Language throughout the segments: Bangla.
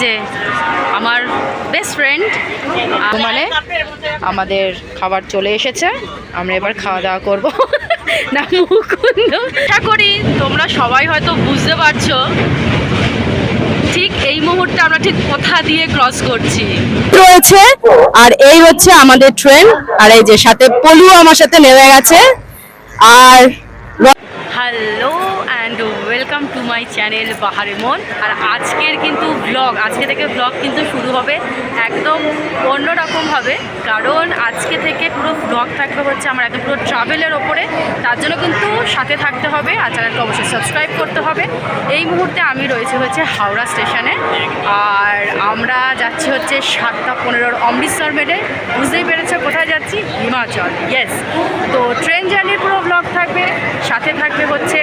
যে আমার বেস্ট ফ্রেন্ড মানে আমাদের খাবার চলে এসেছে আমরা এবার খাওয়া দাওয়া করব। না মুকুন্দ। আশা করি তোমরা সবাই হয়তো বুঝতে পারছ ঠিক এই মুহূর্তে আমরা ঠিক কোথা দিয়ে ক্রস করছি। রয়েছে আর এই হচ্ছে আমাদের ট্রেন আর এই যে সাথে পলু আমার সাথে নেমে গেছে আর hello welcome to my channel বাহারে মন আর আজকের কিন্তু ব্লগ আজকে থেকে ব্লগ কিন্তু শুরু হবে একদম অন্যরকমভাবে কারণ আজকে থেকে পুরো ব্লগ থাকবে হচ্ছে আমার একদম পুরো ট্রাভেলের ওপরে। তার জন্য কিন্তু সাথে থাকতে হবে আর চ্যানেলকে অবশ্যই সাবস্ক্রাইব করতে হবে। এই মুহূর্তে আমি রয়েছে হচ্ছে হাওড়া স্টেশনে। আর আমরা যাচ্ছি হচ্ছে সাতটা পনেরোর অমৃতসর মেডে বুঝতেই পেরেছে কোথায় যাচ্ছি? হিমাচল। ইয়েস তো ট্রেন জার্নির পুরো ব্লগ থাকবে, সাথে থাকবে হচ্ছে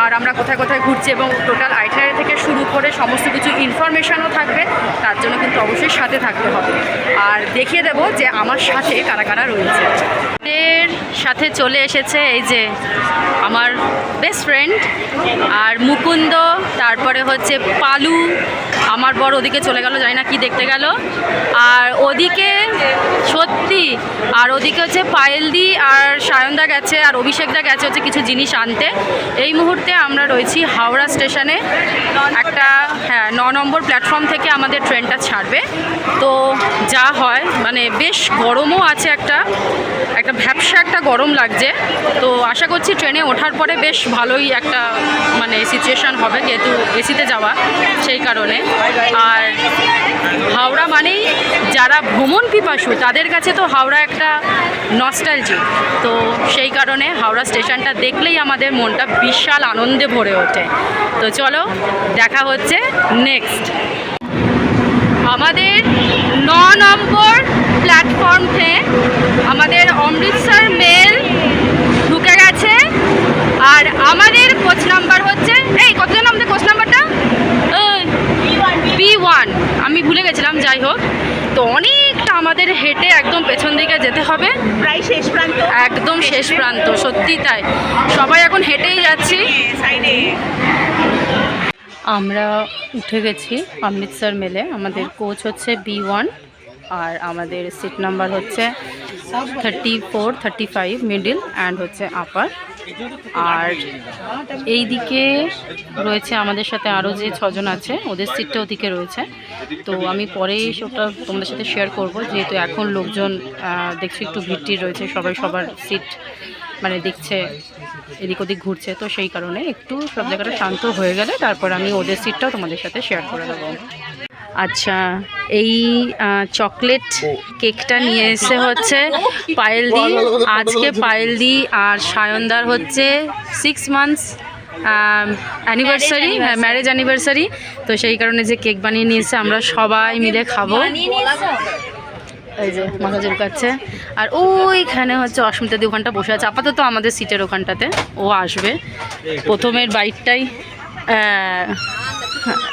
আর আমরা কোথায় কোথায় ঘুরছি এবং টোটাল আইটারি থেকে শুরু করে সমস্ত কিছু ইনফরমেশনও থাকবে। তার জন্য কিন্তু অবশ্যই সাথে থাকতে হবে। আর দেখিয়ে দেব যে আমার সাথে কারা কারা রয়েছে। এর সাথে চলে এসেছে এই যে আমার বেস্ট ফ্রেন্ড আর মুকুন্দ, তারপরে হচ্ছে পালু আমার বর ওদিকে চলে গেল, জানি না কি দেখতে গেল। আর ওদিকে সত্যি, আর ওদিকে হচ্ছে পায়েলদি আর সায়নদা গেছে, আর অভিষেকদা গেছে হচ্ছে কিছু জিনিস আনতে। এই মুহূর্তে আমরা রয়েছি হাওড়া স্টেশনে। একটা হ্যাঁ ন নম্বর প্ল্যাটফর্ম থেকে আমাদের ট্রেনটা ছাড়বে। তো যা হয় মানে বেশ গরমও আছে একটা একটা একটা গরম লাগছে। তো আশা করছি ট্রেনে ওঠার পরে বেশ ভালোই একটা মানে সিচুয়েশান হবে যেহেতু এসিতে যাওয়া সেই কারণে। আর হাওড়া মানেই যারা ভ্রমণ পিপাসু, তাদের কাছে তো হাওড়া একটা নস্টালজি তো সেই কারণে হাওড়া স্টেশনটা দেখলেই আমাদের মনটা বিশাল আনন্দে ভরে ওঠে। তো চলো, দেখা হচ্ছে নেক্সট আমাদের ন নম্বর প্ল্যাটফর্মে আমাদের অমৃতসর মেল ঢুকে গেছে। আর আমাদের কোচ নাম্বার হচ্ছে এই কত আমাদের কোচ নাম্বারটা বি ওয়ান আমি ভুলে গেছিলাম যাই হোক। তো অনেকটা আমাদের হেঁটে একদম পেছন দিকে যেতে হবে। প্রায় শেষ প্রান্ত। একদম শেষ প্রান্ত। সত্যি তাই। সবাই এখন হেঁটেই যাচ্ছি। সাইডে আমরা উঠে গেছি অমৃতসর মেলে আমাদের কোচ হচ্ছে বি ওয়ান আর আমাদের সিট নাম্বার হচ্ছে thirty four thirty five middle and হচ্ছে আপার আর এই দিকে রয়েছে আমাদের সাথে আরও যে ছজন আছে, ওদের সিটটা ওদিকে রয়েছে। তো আমি পরেই ওটা তোমাদের সাথে শেয়ার করব, যেহেতু এখন লোকজন দেখছি একটু ভিড় রয়েছে, সবাই সবার সিট মানে দেখছে, এদিক ওদিক ঘুরছে, তো সেই কারণে একটু সব জায়গাটা শান্ত হয়ে গেলে তারপর আমি ওদের সিটটাও তোমাদের সাথে শেয়ার করে দেবো। আচ্ছা এই চকলেট কেকটা নিয়ে এসে হচ্ছে পায়েলদি। আজকে পায়েলদি আর সায়নদার হচ্ছে সিক্স মান্থস অ্যানিভার্সারি হ্যাঁ ম্যারেজ অ্যানিভার্সারি তো সেই কারণে যে কেক বানিয়ে নিয়ে এসে আমরা সবাই মিলে খাব। এই যে মাথা চুলকাচ্ছে আর ওইখানে হচ্ছে অস্মিতাদি ওখানটা বসে আছে। আপাতত আমাদের সিটের ওখানটাতে। ও আসবে। প্রথমের বাইকটাই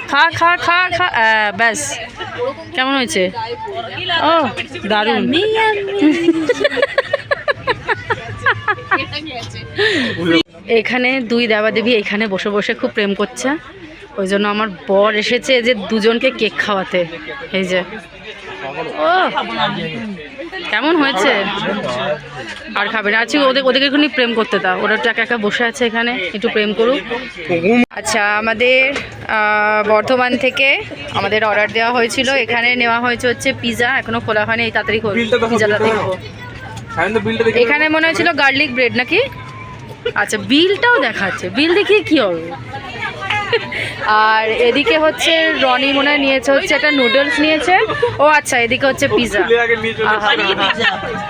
খা খা খা খা ব্যাস। কেমন হয়েছে? ও, দারুণ। এখানে দুই দেবাদেবী এখানে বসে বসে খুব প্রেম করছে। ওই জন্য আমার বর এসেছে যে দুজনকে কেক খাওয়াতে। এই যে। ও। কেমন হয়েছে? আর খাবে না। আছি ওদের ওদেরকে এখানে প্রেম করতে দাও। ওরা তো একা একা বসে আছে এখানে। একটু প্রেম করুক। আচ্ছা আমাদের বর্ধমান থেকে আমাদের অর্ডার দেওয়া হয়েছিল। এখানে নেওয়া হয়েছে হচ্ছে পিজা এখনও খোলা হয়নি। এই তাড়াতাড়ি দেখব এখানে মনে হয়েছিল গার্লিক ব্রেড নাকি? আচ্ছা বিলটাও দেখাচ্ছে। বিল দেখিয়ে কি হবে? আর এদিকে হচ্ছে রনি মনে হয় নিয়েছে হচ্ছে একটা নুডলস নিয়েছে। ও আচ্ছা এদিকে হচ্ছে পিজা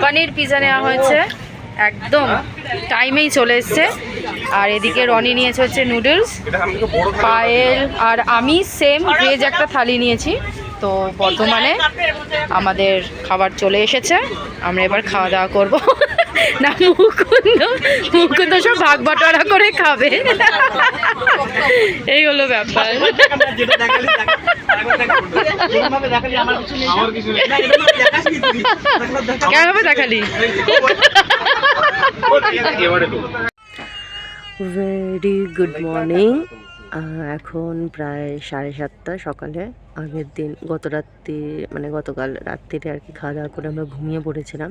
পনির পিজা নেওয়া হয়েছে। একদম টাইমেই চলে এসছে। আর এদিকে রনি নিয়েছে হচ্ছে নুডলস পায়েল আর আমি সেম ভেজ একটা থালি নিয়েছি। তো বর্তমানে আমাদের খাবার চলে এসেছে। আমরা এবার খাওয়া দাওয়া করব। না, মুকুন্দ মুকুন্দ সব ভাগ বাটোয়ারা করে খাবে। এই হলো ব্যাপার। কেমন দেখালি? ভেরি গুড মর্নিং এখন প্রায় সাড়ে সাতটা সকালে। আগের দিন গত রাত্রি মানে গতকাল রাত্রিরে আর কি খাওয়া দাওয়া করে আমরা ঘুমিয়ে পড়েছিলাম।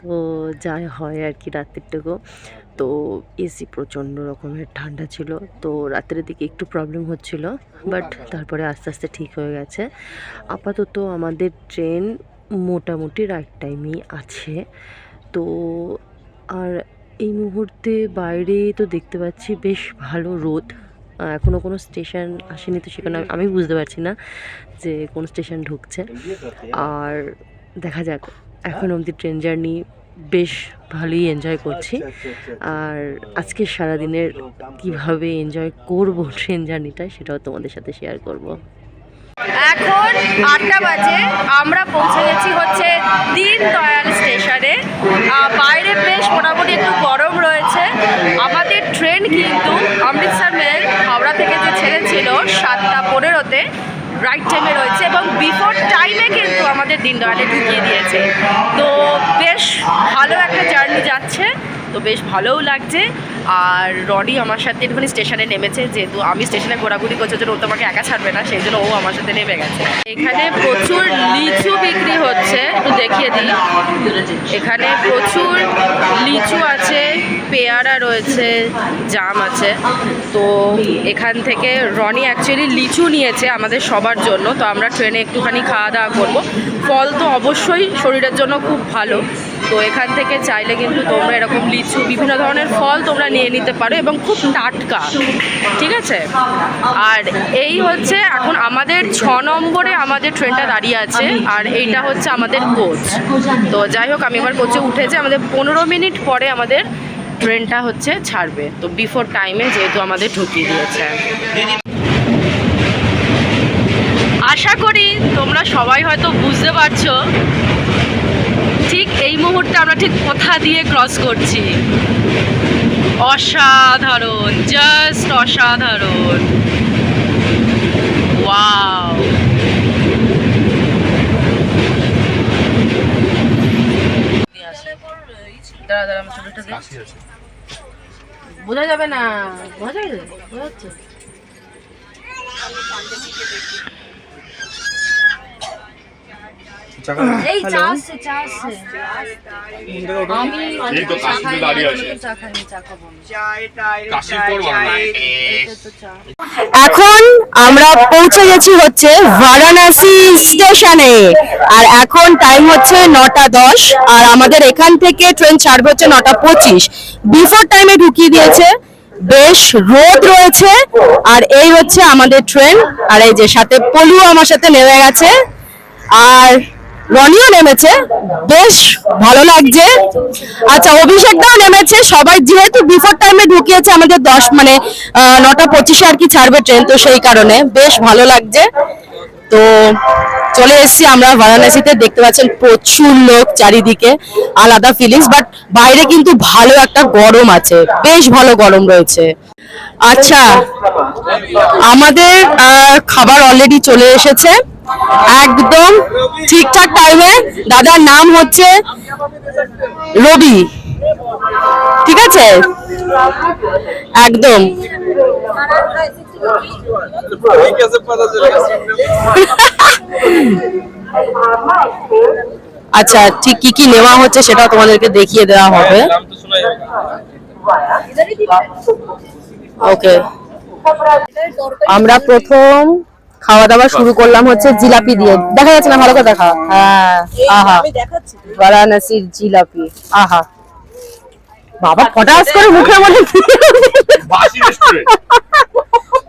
তো যাই হয় আর কি রাত্রিটুকু। তো এসি প্রচণ্ড রকমের ঠান্ডা ছিল। তো রাত্রের দিকে একটু প্রবলেম হচ্ছিল বাট তারপরে আস্তে আস্তে ঠিক হয়ে গেছে। আপাতত আমাদের ট্রেন মোটামুটি রাইট টাইমেই আছে। তো আর এই মুহূর্তে বাইরে তো দেখতে পাচ্ছি বেশ ভালো রোদ। আহ, এখনও কোনো স্টেশন আসেনি তো সেখানে আমি বুঝতে পারছি না যে কোন স্টেশন ঢুকছে। আর দেখা যাক এখন অবধি ট্রেন জার্নি বেশ ভালোই এনজয় করছি। আর আজকে সারাদিনের কীভাবে এনজয় করব ট্রেন জার্নিটা সেটাও তোমাদের সাথে শেয়ার করব। এখন আটটা বাজে আমরা পৌঁছে গেছি হচ্ছে দিন দয়াল স্টেশনে বাইরে বেশ মোটামুটি একটু গরম রয়েছে। আমাদের ট্রেন কিন্তু অমৃতসর মেল হাওড়া থেকে যে ছেড়েছিল সাতটা পনেরোতে রাইট টাইমে রয়েছে এবং বিফোর টাইমে কিন্তু আমাদের দিন দয়ালে ঢুকিয়ে দিয়েছে। তো বেশ ভালো একটা জার্নি যাচ্ছে, তো বেশ ভালোও লাগছে। আর রডি আমার সাথে একটুখানি স্টেশনে নেমেছে, যেহেতু আমি স্টেশনে ঘোরাঘুরি করছি জন্য ও তোমাকে একা ছাড়বে না, সেই জন্য ও আমার সাথে নেমে গেছে। এখানে প্রচুর লিচু বিক্রি হচ্ছে, একটু দেখিয়ে দিই। এখানে প্রচুর লিচু আছে, পেয়ারা রয়েছে, জাম আছে। তো এখান থেকে রনি অ্যাকচুয়ালি লিচু নিয়েছে আমাদের সবার জন্য, তো আমরা ট্রেনে একটুখানি খাওয়া দাওয়া করব। ফল তো অবশ্যই শরীরের জন্য খুব ভালো। তো এখান থেকে চাইলে কিন্তু তোমরা এরকম লিচু, বিভিন্ন ধরনের ফল তোমরা নিয়ে নিতে পারো এবং খুব টাটকা, ঠিক আছে? আর এই হচ্ছে এখন আমাদের ছ নম্বরে আমাদের ট্রেনটা দাঁড়িয়ে আছে, আর এইটা হচ্ছে আমাদের কোচ। তো যাই হোক, আমি এবার কোচে উঠেছি, আমাদের পনেরো মিনিট পরে আমাদের ট্রেনটা হচ্ছে ছাড়বে। তো বিফোর টাইমে যেহেতু আমাদের ঢুকিয়ে দিয়েছে। আশা করি তোমরা সবাই হয়তো বুঝতে পারছ ঠিক এই মুহূর্তে আমরা ঠিক কোথা দিয়ে ক্রস করছি? অসাধারণ জাস্ট অসাধারণ। ওয়াও দাঁড়া দাঁড়া আমার ছবিটা বোঝা যাবে না বোঝা যাবে বোঝা যাচ্ছে। এই চা আসছে চা আসছে আমি এই তো চা দাঁড়িয়ে আছে। চা খাইনি, চা খাব না। কাশির পর বানানো। এই তো চা। এখন আমরা পৌঁছে গেছি হচ্ছে বারাণসী স্টেশনে আর এখন টাইম হচ্ছে নটা দশ আর আমাদের এখান থেকে ট্রেন ছাড়বে হচ্ছে নটা পঁচিশ বিফোর টাইমে ঢুকিয়ে দিয়েছে বেশ রোদ রয়েছে আর এই হচ্ছে আমাদের ট্রেন আর এই যে সাথে পলু আমার সাথে নেমে গেছে আর রনিও নেমেছে। বেশ ভালো লাগছে। আচ্ছা অভিষেকটাও নেমেছে। সবাই যেহেতু বিফোর টাইমে ঢুকিয়েছে, আমাদের দশ মানে নটা পঁচিশে আর কি ছাড়বে ট্রেন তো সেই কারণে বেশ ভালো লাগছে। তো চলে এসেছি আমরা বারাণসীতে। দেখতে পাচ্ছেন প্রচুর লোক চারিদিকে, আলাদা ফিলিংস বাট বাইরে কিন্তু ভালো একটা গরম আছে। বেশ ভালো গরম রয়েছে। আচ্ছা আমাদের খাবার অলরেডি চলে এসেছে। একদম ঠিকঠাক টাইমে দাদার নাম হচ্ছে রবি। ঠিক আছে? একদম। আচ্ছা ঠিক কি কি নেওয়া হচ্ছে সেটা তোমাদেরকে দেখিয়ে দেওয়া হবে। ওকে আমরা প্রথম খাওয়া দাওয়া শুরু করলাম হচ্ছে জিলাপি দিয়ে। দেখা যাচ্ছে না ভালো করে দেখা হ্যাঁ আহা। বারাণসীর জিলাপি আহা। বাবা ফটাস করে মুখের মধ্যে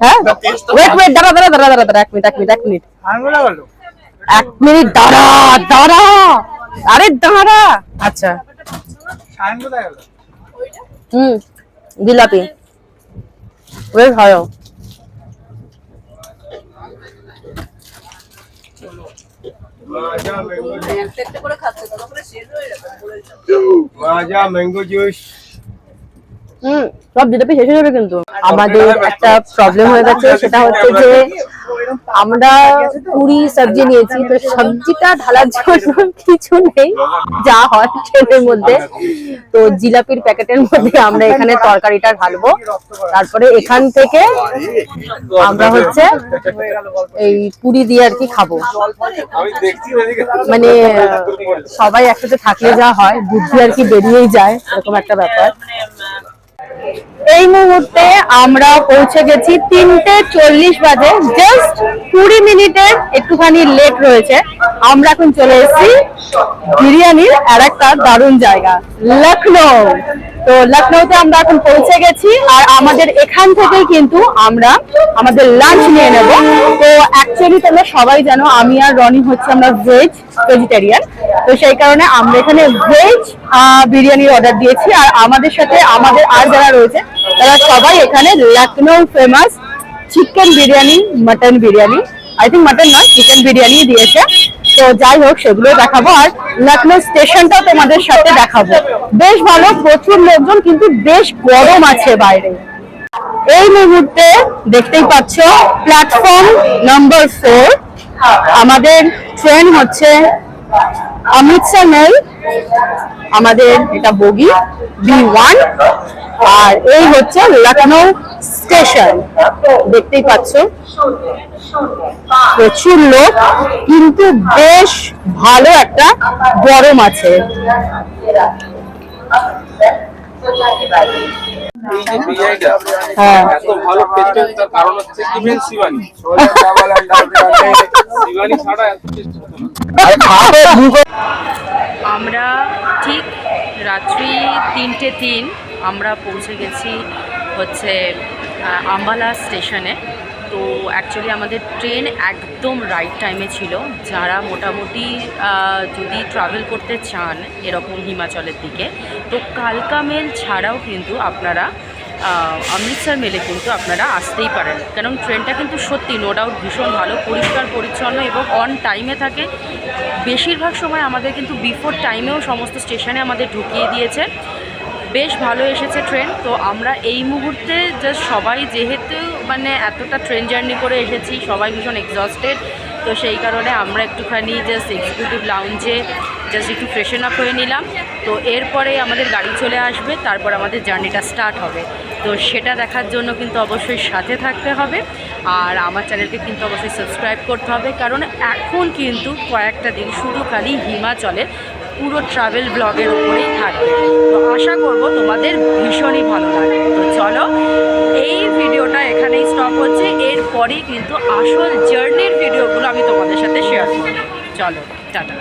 হ্যাঁ? ওয়েট ওয়েট দাঁড়া দাঁড়া দাঁড়া দাঁড়া দাঁড়া এক মিনিট এক মিনিট এক মিনিট। এক মিনিট দাঁড়া দাঁড়া। আরে দাঁড়া। আচ্ছা। হুম জিলাপি। বেশ ভালো মাজা ম্যাঙ্গো জুস হুম সব জিলাপি শেষ হয়ে যাবে কিন্তু। আমাদের একটা প্রবলেম হয়ে গেছে সেটা হচ্ছে যে আমরা পুরি সবজি নিয়েছি, তো সবজিটা ঢালার জন্য কিছু নেই, যা হয় ট্রেনের মধ্যে। তো জিলাপির প্যাকেটের মধ্যে আমরা এখানে তরকারিটা ঢালবো। তারপরে এখান থেকে আমরা হচ্ছে এই পুরি দিয়ে আর কি খাব। মানে সবাই একসাথে থাকলে যা হয়, বুদ্ধি আর কি বেরিয়েই যায়, এরকম একটা ব্যাপার। এই মুহূর্তে আমরা পৌঁছে গেছি তিনটে চল্লিশ বাজে জাস্ট কুড়ি মিনিটের একটুখানি লেট রয়েছে। আমরা এখন চলে এসেছি বিরিয়ানির আর একটা দারুণ জায়গা লখনৌ তো লখনৌতে আমরা এখন পৌঁছে গেছি আর আমাদের এখান থেকেই কিন্তু আমরা আমাদের লাঞ্চ নিয়ে নেব। তো অ্যাকচুয়ালি তোমরা সবাই জানো, আমি আর রনি হচ্ছে আমরা ভেজ ভেজিটেরিয়ান তো সেই কারণে আমরা এখানে ভেজ বিরিয়ানির অর্ডার দিয়েছি। আর আমাদের সাথে আমাদের আর যারা রয়েছে, তারা সবাই এখানে Lucknow famous chicken biryani mutton biryani. I think mutton নয় চিকেন বিরিয়ানি দিয়েছে। তো যাই হোক সেগুলো দেখাবো। আর লখনৌ স্টেশনটাও তোমাদের সাথে দেখাবো। বেশ ভালো, প্রচুর লোকজন, কিন্তু বেশ গরম আছে বাইরে। এই মুহূর্তে দেখতেই পাচ্ছ প্ল্যাটফর্ম নাম্বার ফোর আমাদের ট্রেন হচ্ছে অমৃতসর মেল আমাদের এটা বগি বি ওয়ান আর এই হচ্ছে লখনৌ স্টেশন। দেখতেই পাচ্ছ। প্রচুর লোক, কিন্তু বেশ ভালো একটা গরম আছে। এই যে বিরিয়ানিটা হ্যাঁ। এত ভালো টেস্টের তার কারণ হচ্ছে ইভেন শিবানী? শিবানী ছাড়া এত টেস্ট হতো না। আমরা ঠিক রাত্রি তিনটে তিন আমরা পৌঁছে গেছি হচ্ছে আহ, আম্বালা স্টেশনে। তো অ্যাকচুয়ালি আমাদের ট্রেন একদম রাইট টাইমে ছিল। যারা মোটামুটি যদি ট্রাভেল করতে চান এরকম হিমাচলের দিকে, তো কালকা মেল ছাড়াও কিন্তু আপনারা অমৃতসর মেলে কিন্তু আপনারা আসতেই পারেন। কারণ ট্রেনটা কিন্তু সত্যি নো ডাউট ভীষণ ভালো, পরিষ্কার, পরিচ্ছন্ন এবং অন টাইমে থাকে। বেশিরভাগ সময় আমাদের কিন্তু বিফোর টাইমেও সমস্ত স্টেশনে আমাদের ঢুকিয়ে দিয়েছে। বেশ ভালো এসেছে ট্রেন তো আমরা এই মুহূর্তে জাস্ট সবাই যেহেতু মানে এতটা ট্রেন জার্নি করে এসেছি, সবাই ভীষণ এক্সস্টেড তো সেই কারণে আমরা একটুখানি জাস্ট এক্সিকিউটিভ লাউঞ্জে জাস্ট একটু ফ্রেশন আপ হয়ে নিলাম। তো এরপরে আমাদের গাড়ি চলে আসবে, তারপর আমাদের জার্নিটা স্টার্ট হবে। তো সেটা দেখার জন্য কিন্তু অবশ্যই সাথে থাকতে হবে, আর আমার চ্যানেলকে কিন্তু অবশ্যই সাবস্ক্রাইব করতে হবে, কারণ এখন কিন্তু কয়েকটা দিন শুধু খালি হিমাচলের পুরো ট্রাভেল ব্লগের উপরেই থাকবে। তো আশা করব তোমাদের ভীষণই ভালো লাগবে। তো চলো, এই ভিডিওটা এখানেই স্টপ হচ্ছে এরপরেই কিন্তু আসল জার্নির ভিডিওগুলো আমি তোমাদের সাথে শেয়ার করব। চলো, টাটা।